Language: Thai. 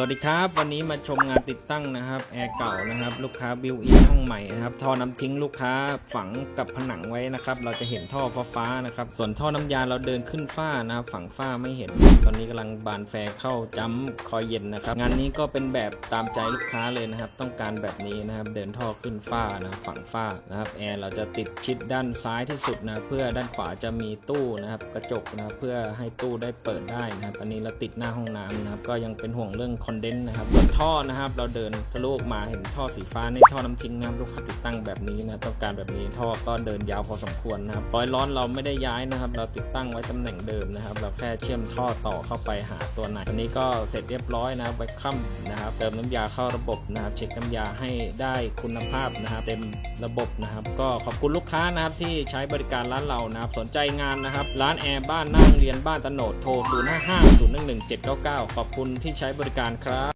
วัสดีครับ วันนี้มาชมงานติดตั้งนะครับแอร์เก่านะครับ ลูกค้าบิวอินห้องใหม่นะครับท่อน้ำทิ้งลูกค้าฝังกับผนังไว้นะครับ เราจะเห็นท่อฟ้าๆนะครับ ส่วนท่อน้ำยาเราเดินขึ้นฝ้านะครับ ฝังฝ้าไม่เห็น ตอนนี้กำลังบานแฟร์เข้าจ้ำคอยเย็นนะครับ งานนี้ก็เป็นแบบตามใจลูกค้าเลยนะครับ ต้องการแบบนี้นะครับ เดินท่อขึ้นฝ้านะฝังฝ้านะครับแอร์เราจะติดชิดด้านซ้ายที่สุดนะเพื่อด้านขวาจะมีตู้นะครับกระจกนะเพื่อให้ตู้ได้เปิดได้นะครับ อันนี้เราติดหน้าห้องน้ำนะครับ ก็ยังเป็นห่วงเรื่องอนเดนต์นะครับส่วนท่อนะครับเราเดินทะลุออกมาเห็นท่อสีฟ้าในท่อน้ำทิ้งนะครับลูกค้าติดตั้งแบบนี้นะต้องการแบบนี้ท่อก็เดินยาวพอสมควรนะครับร้อยร้อนเราไม่ได้ย้ายนะครับ เราติดตั้งไว้ตำแหน่งเดิมนะครับ เราแค่เชื่อมท่อต่อเข้าไปหาตัวไหนอันนี้ก็เสร็จเรียบร้อยนะครับไว้ค่ำนะครับ เติมน้ำยาเข้าระบบนะครับ เช็คน้ำยาให้ได้คุณภาพนะครับ เต็มระบบนะครับ ก็ขอบคุณลูกค้านะครับที่ใช้บริการร้านเรานะครับ สนใจงานนะครับ ร้านแอร์บ้านนั่งเรียนบ้านตะโหนดโทร 055 011 799 ขอบคุณที่ใช้บริการครับ